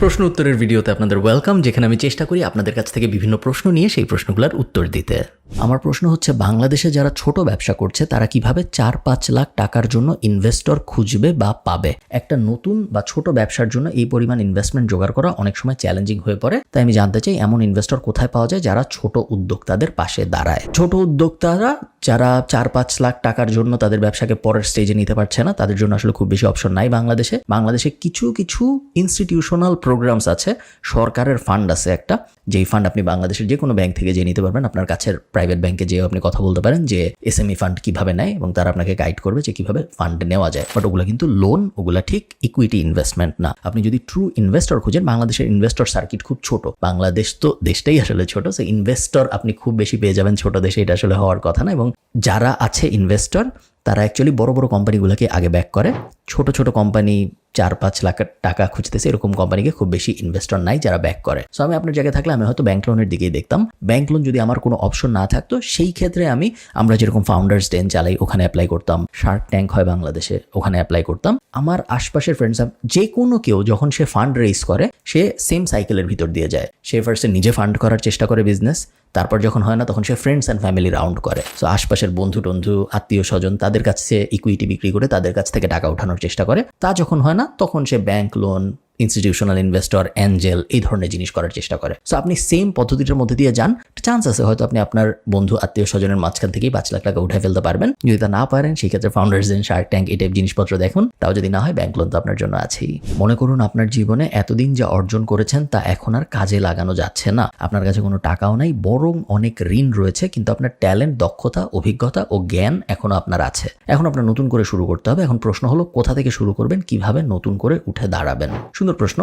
প্রশ্ন উত্তরের ভিডিওতে আপনাদের ওয়েলকাম যেখানে আমি চেষ্টা করি আপনাদের কাছ থেকে বিভিন্ন প্রশ্ন নিয়ে সেই প্রশ্নগুলোর উত্তর দিতে। আমার প্রশ্ন হচ্ছে, বাংলাদেশে যারা ছোট ব্যবসা করছে, তারা কীভাবে চার পাঁচ লাখ টাকার জন্য ইনভেস্টর খুঁজবে বা পাবে? একটা নতুন বা ছোট ব্যবসার জন্য এই পরিমাণ ইনভেস্টমেন্ট জোগাড় করা অনেক সময় চ্যালেঞ্জিং হয়ে পড়ে। তাই আমি জানতে চাই, এমন ইনভেস্টর কোথায় পাওয়া যায় যারা ছোট উদ্যোক্তাদের পাশে দাঁড়ায়? ছোট উদ্যোক্তারা যারা চার পাঁচ লাখ টাকার জন্য তাদের ব্যবসাকে পরের স্টেজে নিতে পারছে না, তাদের জন্য আসলে খুব বেশি অপশন নাই বাংলাদেশে। বাংলাদেশে কিছু কিছু ইনস্টিটিউশনাল প্রোগ্রামস আছে, সরকারের ফান্ড আছে একটা, যেই ফান্ড আপনি বাংলাদেশের যে কোনো ব্যাংক থেকে যে নিতে পারবেন, আপনার কাছের প্রাইভেট ব্যাংকে যেয়ে আপনি কথা বলতে পারেন যে এস এম ই ফান্ড কীভাবে নেয় এবং তারা আপনাকে গাইড করবে যে কীভাবে ফান্ড নেওয়া যায়। বাট ওগুলো কিন্তু লোন ওগুলা ঠিক ইকুইটি ইনভেস্টমেন্ট না। আপনি যদি ট্রু ইনভেস্টর খুঁজেন, বাংলাদেশের ইনভেস্টর সার্কিট খুব ছোট। বাংলাদেশ তো দেশটাই আসলে ছোট সে ইনভেস্টর আপনি খুব বেশি পেয়ে যাবেন ছোট দেশে, এটা আসলে হওয়ার কথা না। এবং যারা আছে ইনভেস্টর তারা অ্যাকচুয়ালি বড় বড় কোম্পানিগুলোকে আগে ব্যাক করে। ছোট ছোট কোম্পানি চার পাঁচ লাখ টাকা খুঁজতেছে, এরকম কোম্পানিকে খুব বেশি ইনভেস্টর নাই যারা ব্যাক করে। সো আমি আপনার জায়গায় থাকলে আমি হয়তো ব্যাংক লোনের দিকেই দেখতাম। ব্যাংক লোন যদি আমার কোনো অপশন না থাকতো, সেই ক্ষেত্রে আমি, আমরা যেরকম ফাউন্ডার্স ডেন চালাই, ওখানে অ্যাপ্লাই করতাম। শার্ক ট্যাঙ্ক হয় বাংলাদেশে, ওখানে অ্যাপ্লাই করতাম। আমার আশপাশের ফ্রেন্ডস যে কোনো কেউ যখন সে ফান্ড রেইজ করে, সে সেম সাইকেলের ভিতর দিয়ে যায়। সে ফার্স্টে নিজে ফান্ড করার চেষ্টা করে বিজনেস তারপর যখন হয় না, তখন সে ফ্রেন্ডস অ্যান্ড ফ্যামিলি রাউন্ড করে। সো আশপাশের বন্ধু টন্ধু, আত্মীয় স্বজন, তাদের কাছে ইকুইটি বিক্রি করে তাদের কাছ থেকে টাকা উঠানোর চেষ্টা করে। তা যখন হয় না, তখন সে bank loan institutional investor angel এই ধরনের জিনিস করার চেষ্টা করে। সো আপনি সেম পদ্ধতিটার মধ্যে দিয়ে যান চান্স আছে হয়তো আপনি আপনার বন্ধু, আত্মীয় স্বজনের মাঝখান থেকেই পাঁচ লাখ টাকা উঠে ফেলতে পারবেন। যদি তা না পারেন সেই ক্ষেত্রে ফাউন্ডার্স দেন শার্ক ট্যাঙ্ক এই টাইপ জিনিসপত্র দেখুন। তাও যদি না হয় ব্যাংক লোন তো আপনার জন্য আছেই। মনে করুন, আপনার জীবনে এতদিন যা অর্জন করেছেন, তা এখন আর কাজে লাগানো যাচ্ছে না। আপনার কাছে কোনো টাকাও নাই, বরং অনেক ঋণ রয়েছে, কিন্তু আপনার ট্যালেন্ট দক্ষতা, অভিজ্ঞতা ও জ্ঞান এখনও আপনার আছে। এখন আপনার নতুন করে শুরু করতে হবে। এখন প্রশ্ন হলো, কোথা থেকে শুরু করবেন? কীভাবে নতুন করে উঠে দাঁড়াবেন? সুন্দর প্রশ্ন।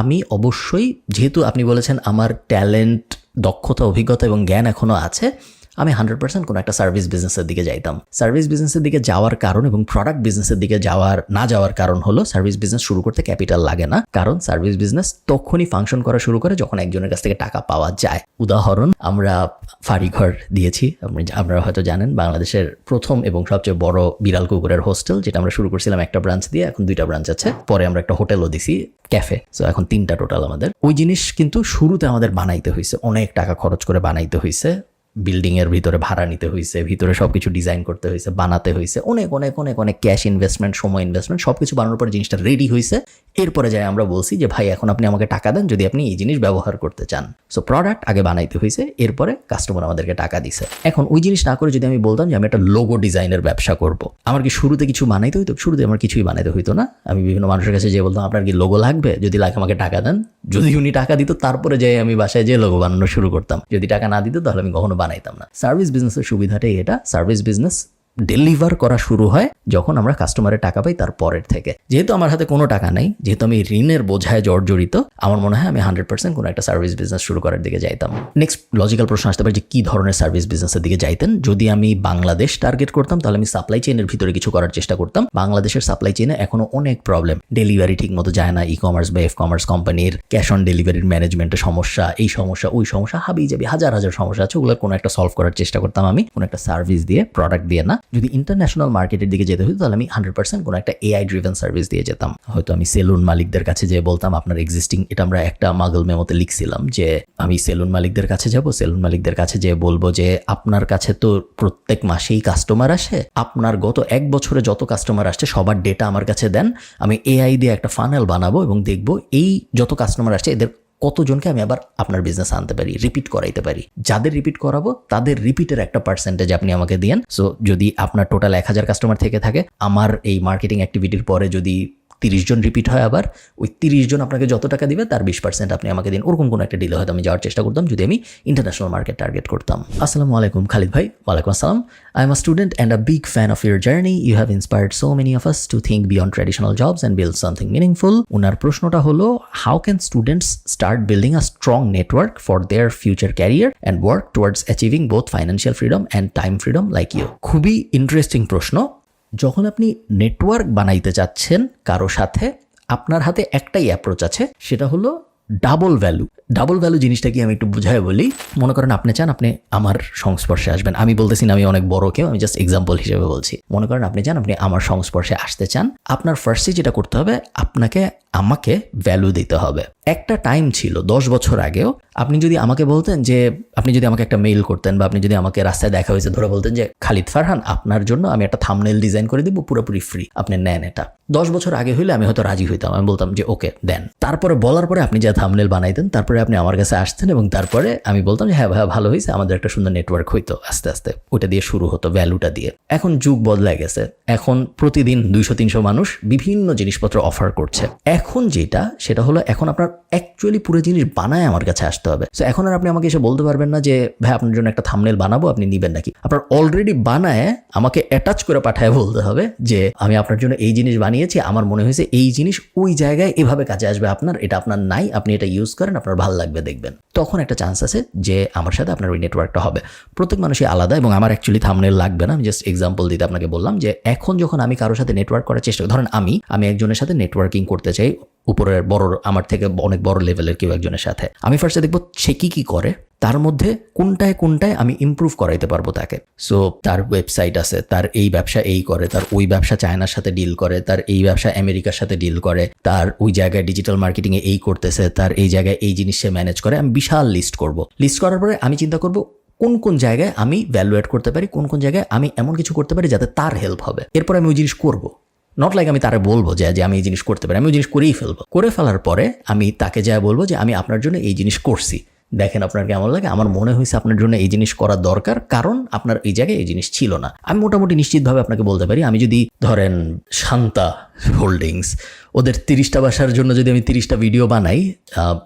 আমি অবশ্যই, যেহেতু আপনি বলেছেন আমার ট্যালেন্ট, দক্ষতা, অভিজ্ঞতা এবং জ্ঞান এখনও আছে আমি হান্ড্রেড পার্সেন্ট কোনো একটা সার্ভিস বিজনেসের দিকে যাইতাম। সার্ভিস বিজনেসের দিকে যাওয়ার কারণ এবং প্রোডাক্ট বিজনেসের দিকে যাওয়ার, না যাওয়ার কারণ হলো সার্ভিস বিজনেস শুরু করতে ক্যাপিটাল লাগে না। কারণ সার্ভিস বিজনেস তখনই ফাংশন করা শুরু করে যখন একজনের কাছ থেকে টাকা পাওয়া যায়। উদাহরণ, আমরা ফাড়িঘর দিয়েছি, আপনি আপনারা হয়তো জানেন বাংলাদেশের প্রথম এবং সবচেয়ে বড় বিড়াল কুকুরের হোস্টেল যেটা আমরা শুরু করছিলাম একটা ব্রাঞ্চ দিয়ে, এখন দুইটা ব্রাঞ্চ আছে। পরে আমরা একটা হোটেলও দিছি ক্যাফে সো এখন তিনটা টোটাল আমাদের। ওই জিনিস কিন্তু শুরুতে আমাদের বানাইতে হয়েছে অনেক টাকা খরচ করে বানাইতে হয়েছে বিল্ডিং এর ভিতরে ভাড়া নিতে হয়েছে ভিতরে সবকিছু ডিজাইন করতে হয়েছে বানাতে হয়েছে অনেক অনেক অনেক অনেক ক্যাশ ইনভেস্টমেন্ট সময় ইনভেস্টমেন্ট সবকিছু বানানোর পরে জিনিসটা রেডি হয়েছে এরপরে যাই আমরা বলছি যে, ভাই, এখন আপনি আমাকে টাকা দেন যদি আপনি এই জিনিস ব্যবহার করতে চান। সো প্রোডাক্ট আগে বানাইতে হয়েছে এরপরে কাস্টমার আমাদেরকে টাকা দিছে। এখন ওই জিনিস না করে যদি আমি বলতাম যে, আমি একটা লোগো ডিজাইনের ব্যবসা করব। আমার কি শুরুতে কিছু বানাইতে হইতো? শুরুতে আমার কিছুই বানাইতে হইতো না। আমি বিভিন্ন মানুষের কাছে যে বলতাম, আপনার কি লোগো লাগবে? যদি লাগে আমাকে টাকা দেন। যদি উনি টাকা দিত, তারপরে যাই আমি বাসায় যে লোগো বানানো শুরু করতাম। যদি টাকা না দিত, তাহলে আমি কখনো বানাইতাম না। সার্ভিস বিজনেসের সুবিধাটাই এটা। সার্ভিস বিজনেস ডেলিভার করা শুরু হয় যখন আমরা কাস্টমারের টাকা পাই তার পরের থেকে। যেহেতু আমার হাতে কোনো টাকা নেই, যেহেতু আমি ঋণের বোঝায় জর্জরিত, আমার মনে হয় আমি হান্ড্রেড পার্সেন্ট কোনো একটা সার্ভিস বিজনেস শুরু করার দিকে যাইতাম। নেক্সট লজিক্যাল প্রশ্ন আসতে পারে যে কী ধরনের সার্ভিস বিজনেসের দিকে যাইতেন? যদি আমি বাংলাদেশ টার্গেট করতাম, তাহলে আমি সাপ্লাই চেইনের ভিতরে কিছু করার চেষ্টা করতাম। বাংলাদেশের সাপ্লাই চেইনে এখনও অনেক প্রবলেম ডেলিভারি ঠিক মতো যায় না ই কমার্স বা এফ কমার্স কোম্পানির ক্যাশ অন ডেলিভারির ম্যানেজমেন্টের সমস্যা, এই সমস্যা, ওই সমস্যা হাবি যাবি হাজার হাজার সমস্যা আছে ওগুলোর কোনো একটা সলভ করার চেষ্টা করতাম আমি। কোনো একটা সার্ভিস দিয়ে প্রোডাক্ট দিয়ে না। যদি ইন্টারন্যাশনাল মার্কেটের দিকে যেতে হতো তাহলে আমি হান্ড্রেড পার্সেন্ট কোনো একটা এআই ড্রিভেন সার্ভিস দিয়ে যেতাম। হয়তো আমি সেলুন মালিকদের কাছে যে বলতাম, আপনার এক্সিস্টিং এটা আমরা একটা মাগল মেমোতে লিখছিলাম যে, আমি সেলুন মালিকদের কাছে যাব সেলুন মালিকদের কাছে যে বলব যে, আপনার কাছে তো প্রত্যেক মাসেই কাস্টমার আসে, আপনার গত এক বছরে যত কাস্টমার আসছে, সবার ডেটা আমার কাছে দেন, আমি এআই দিয়ে একটা ফানেল বানাবো এবং দেখব এই যত কাস্টমার আসছে, এদের কতজনকে আমি আবার আপনার বিজনেস আনতে পারি রিপিট করাইতে পারি? যাদের রিপিট করাবো, তাদের রিপিটের একটা পার্সেন্টেজ আপনি আমাকে দিয়েন। সো যদি আপনার টোটাল এক হাজার কাস্টমার থেকে থাকে, আমার এই মার্কেটিং অ্যাক্টিভিটির পরে যদি তিরিশ জন রিপিট হয় আবার, ওই তিরিশ জন আপনাকে যত টাকা দিবে তার বিশ পার্সেন্ট আপনি আমাকে দিন। ওরকম কোনো একটা ডিলে হয়তো আমি যাওয়ার চেষ্টা করতাম যদি আমি ইন্টারন্যাশনাল মার্কেট টার্গেট করতাম। আসসালামু আলাইকুম, খালিদ ভাই। ওয়ালাইকুম আসসালাম। I am a student and a big fan of your journey you have inspired so many of us to think beyond traditional jobs and build something meaningful ওনার প্রশ্নটা হলো how can students start building a strong network for their future career and work towards achieving both financial freedom and time freedom like you খুবই interesting প্রশ্ন। যখন আপনি network বানাইতে চাচ্ছেন কারও সাথে, আপনার হাতে একটাই অ্যাপ্রোচ আছে, সেটা হলো ডাবল ভ্যালু ডাবল ভ্যালু জিনিসটা কি আমি একটু বুঝাই বলি। মনে করেন আপনি চান আপনি আমার সংস্পর্শে আসবেন। আমি বলতেছি না আমি অনেক বড় কেউ, আমি জাস্ট এক্সাম্পল হিসেবে বলছি। মনে করেন আপনি চান আপনি আমার সংস্পর্শে আসতে চান। আপনার ফার্স্টে যেটা করতে হবে, আপনাকে আমাকে ভ্যালু দিতে হবে। একটা টাইম ছিল, দশ বছর আগেও আপনি যদি আমাকে বলতেন যে, আপনি যদি আমাকে একটা মেইল করতেন বা আপনি যদি আমাকে রাস্তায় দেখা হয়েছে ধরে বলতেন যে, খালিদ ফারহান, আপনার জন্য আমি একটা থামনেল ডিজাইন করে দিব, পুরোপুরি ফ্রি আপনি নেন এটা। দশ বছর আগে হইলে আমি হয়তো রাজি হইতাম, আমি বলতাম যে, ওকে, দেন। তারপরে বলার পরে আপনি যা থামনেল বানাইতেন, তারপরে আপনি আমার কাছে আসতেন এবং তারপরে আমি বলতাম যে হ্যাঁ ভাইয়া, ভালো হয়েছে আমাদের একটা সুন্দর নেটওয়ার্ক হইতো আস্তে আস্তে। ওটা দিয়ে শুরু হতো ভ্যালুটা দিয়ে। এখন যুগ বদলায় গেছে। এখন প্রতিদিন দুইশো, তিনশো মানুষ বিভিন্ন জিনিসপত্র অফার করছে। এখন যেটা, সেটা হলো এখন আপনার অ্যাকচুয়ালি পুরো জিনিস বানায় আমার কাছে আসতে হবে। সো এখন আর আপনি আমাকে এসে বলতে পারবেন না যে, ভাই, আপনার জন্য একটা থামনেল বানাবো, আপনি নিবেন নাকি? আপনার অলরেডি বানায় আমাকে অ্যাটাচ করে পাঠায় বলতে হবে যে, আমি আপনার জন্য এই জিনিস বানিয়েছি, আমার মনে হয়েছে এই জিনিস ওই জায়গায় এভাবে কাজে আসবে আপনার, এটা আপনার নাই, আপনি এটা ইউজ করেন, আপনার ভালো লাগবে দেখবেন। তখন একটা চান্স আছে যে, আমার সাথে আপনার ওই নেটওয়ার্কটা হবে। প্রত্যেক মানুষই আলাদা এবং আমার অ্যাকচুয়ালি থামনেল লাগবে না। আমি জাস্ট এক্সাম্পল দিতে আপনাকে বললাম যে, এখন যখন আমি কারোর সাথে নেটওয়ার্ক করার চেষ্টা ধরেন আমি আমি একজনের সাথে নেটওয়ার্কিং করতে চাই উপরের বড়, আমার থেকে অনেক বড় লেভেলের কেউ একজনের সাথে। আমি ফার্স্টে দেখব সে কী কী করে, তার মধ্যে কোনটায় কোনটায় আমি ইমপ্রুভ করাইতে পারব তাকে। সো তার ওয়েবসাইট আছে, তার এই ব্যবসা এই করে, তার ওই ব্যবসা চায়নার সাথে ডিল করে, তার এই ব্যবসা আমেরিকার সাথে ডিল করে, তার ওই জায়গায় ডিজিটাল মার্কেটিংয়ে এই করতেছে, তার এই জায়গায় এই জিনিস সে ম্যানেজ করে, আমি বিশাল লিস্ট করব। লিস্ট করার পরে আমি চিন্তা করব, কোন কোন জায়গায় আমি ভ্যালু অ্যাড করতে পারি, কোন কোন জায়গায় আমি এমন কিছু করতে পারি যাতে তার হেল্প হবে। এরপর আমি ওই জিনিস করব। নট লাইক আমি তারা বলব যে যে আমি এই জিনিস করতে পারি, আমি ওই জিনিস করেই ফেলব। করে ফেলার পরে আমি তাকে যা বলব যে, আমি আপনার জন্য এই জিনিস করছি। দেখেন আপনার কেমন লাগে? আমার মনে হয়েছে আপনার জন্য এই জিনিস করা দরকার, কারণ আপনার এই জায়গায় এই জিনিস ছিল না। আমি মোটামুটি নিশ্চিতভাবে আপনাকে বলতে পারি, আমি যদি ধরেন শান্তা হোল্ডিংস ওদের তিরিশটা বাসার জন্য যদি আমি তিরিশটা ভিডিও বানাই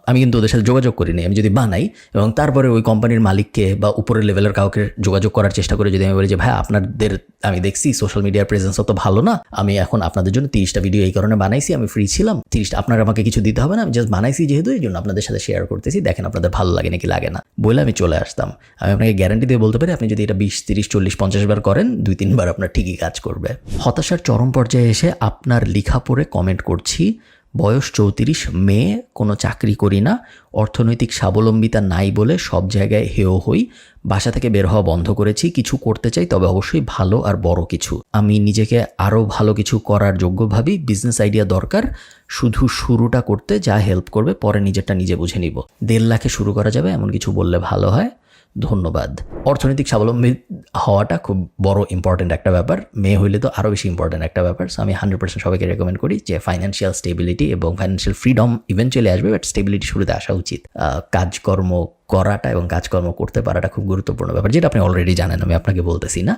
আমি কিন্তু ওদের সাথে যোগাযোগ করিনি। আমি যদি বানাই এবং তারপরে ওই কোম্পানির মালিককে বা উপরের লেভেলের কাউকে যোগাযোগ করার চেষ্টা করে, যদি আমি বলি যে, ভাই, আপনাদের, আমি দেখছি সোশ্যাল মিডিয়ার প্রেজেন্স অত ভালো না। আমি এখন আপনাদের জন্য তিরিশটা ভিডিও এই কারণে বানাইছি, আমি ফ্রি ছিলাম। তিরিশটা, আপনার আমাকে কিছু দিতে হবে না, আমি জাস্ট বানাইছি যেহেতু, এই জন্য আপনাদের সাথে শেয়ার করতেছি। দেখেন আপনাদের ভালো লাগে নাকি লাগে না। বলে আমি চলে আসতাম। আমি আপনাকে গ্যারান্টি দিয়ে বলতে পারি, আপনি যদি এটা বিশ, তিরিশ, চল্লিশ, পঞ্চাশ বার করেন, দুই, তিনবার আপনার ঠিকই কাজ করবে। হতাশার চরম পর্যায়ে এসে আপনার লেখা পড়ে কমেন্ট করছি, বয়স চৌত্রিশ, মেয়ে, কোনো চাকরি করি না, অর্থনৈতিক স্বাবলম্বিতা নাই বলে সব জায়গায় হেয় হই, বাসা থেকে বের হওয়া বন্ধ করেছি, কিছু করতে চাই, তবে অবশ্যই ভালো আর বড় কিছু। আমি নিজেকে আরও ভালো কিছু করার যোগ্য ভাবি বিজনেস আইডিয়া দরকার, শুধু শুরুটা করতে যা হেল্প করবে, পরে নিজেরটা নিজে বুঝে নিব। দেড় লাখে শুরু করা যাবে, এমন কিছু বললে ভালো হয়। ধন্যবাদ। অর্থনৈতিক স্বাবলম্বী হওয়াটা খুব বড় ইম্পর্ট্যান্ট একটা ব্যাপার। মেয়ে হইলে তো আরও বেশি ইম্পর্ট্যান্ট একটা ব্যাপার। সো আমি হান্ড্রেড পার্সেন্ট সবাইকে রেকমেন্ড করি যে ফাইন্যান্সিয়াল স্টেবিলিটি এবং ফাইন্যান্সিয়াল ফ্রিডম ইভেন্চুয়ালি আসবে বাট স্টেবিলিটি শুরুতে আসা উচিত। কাজকর্ম করাটা এবং কাজকর্ম করতে পারাটা খুব গুরুত্বপূর্ণ ব্যাপার, যেটা আপনি অলরেডি জানেন, আমি আপনাকে বলতেছি না।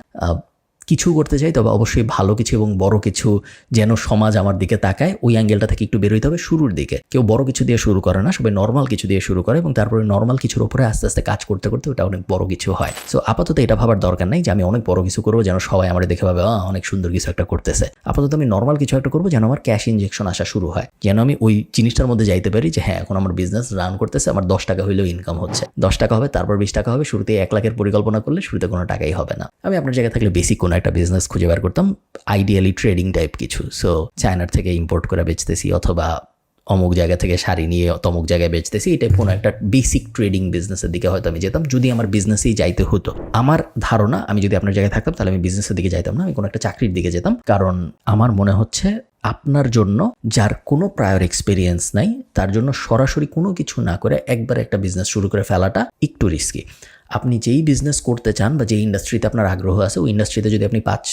কিছু করতে চাই তবে অবশ্যই ভালো কিছু এবং বড় কিছু যেন সমাজ আমার দিকে তাকায় ওই অ্যাঙ্গেলটা থেকে একটু বেরোইতে হবে শুরুর দিকে। কেউ বড় কিছু দিয়ে শুরু করে না সবাই নর্মাল কিছু দিয়ে শুরু করে এবং তারপরে নর্মাল কিছুর উপরে আস্তে আস্তে কাজ করতে করতে ওটা অনেক বড় কিছু হয়। সো আপাতত এটা ভাবার দরকার নেই যে আমি অনেক বড় কিছু করব যেন সবাই আমার দেখে ভাবে "আহ, অনেক সুন্দর কিছু একটা করতেছে। আপাতত আমি নর্মাল কিছু একটা করব যেন আমার ক্যাশ ইনজেকশন আসা শুরু হয়। যেন আমি ওই জিনিসটার মধ্যে যাইতে পারি যে হ্যাঁ এখন আমার বিজনেস রান করতেছে আমার দশ টাকা হইলেও ইনকাম হচ্ছে। দশ টাকা হবে তারপর বিশ টাকা হবে শুরুতে এক লাখের পরিকল্পনা করলে শুরুতে কোনো টাকাই হবে না। আমি আপনার জায়গায় থাকলে বেসিক কোনো একটা বিজনেস খুঁজে বার করতাম আইডিয়ালি ট্রেডিং টাইপ কিছু। সো চায়নার থেকে ইম্পোর্ট করে বেচতেছি অথবা অমুক জায়গা থেকে শাড়ি নিয়ে তমুক জায়গায় বেচতেছি টাইপ কোনো একটা বেসিক ট্রেডিং বিজনেসের দিকে হয়তো আমি যেতাম। যদি আমার বিজনেসেই যাইতে হতো, আমার ধারণা, আমি যদি আপনার জায়গায় থাকতাম, তাহলে আমি বিজনেসের দিকে যাইতাম না, আমি কোনো একটা চাকরির দিকে যেতাম। কারণ আমার মনে হচ্ছে আপনার জন্য যার কোনো প্রায়র এক্সপিরিয়েন্স নাই, তার জন্য সরাসরি কোনো কিছু না করে একবার একটা বিজনেস শুরু করে ফেলাটা একটু রিস্কি আপনি যেই বিজনেস করতে চান বা যেই ইন্ডাস্ট্রিতে আপনার আগ্রহ আছে, ওই ইন্ডাস্ট্রিতে যদি আপনি পাঁচ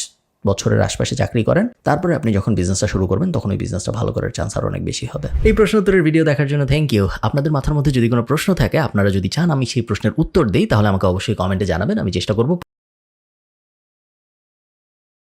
বছরের আশপাশে চাকরি করেন, তারপরে আপনি যখন বিজনেসটা শুরু করবেন, তখন ওই বিজনেসটা ভালো করার চান্স আর অনেক বেশি হবে। এই প্রশ্ন উত্তরের ভিডিও দেখার জন্য থ্যাংক ইউ আপনাদের মাথার মধ্যে যদি কোনো প্রশ্ন থাকে, আপনারা যদি চান আমি সেই প্রশ্নের উত্তর দিই, তাহলে আমাকে অবশ্যই কমেন্টে জানাবেন, আমি চেষ্টা করব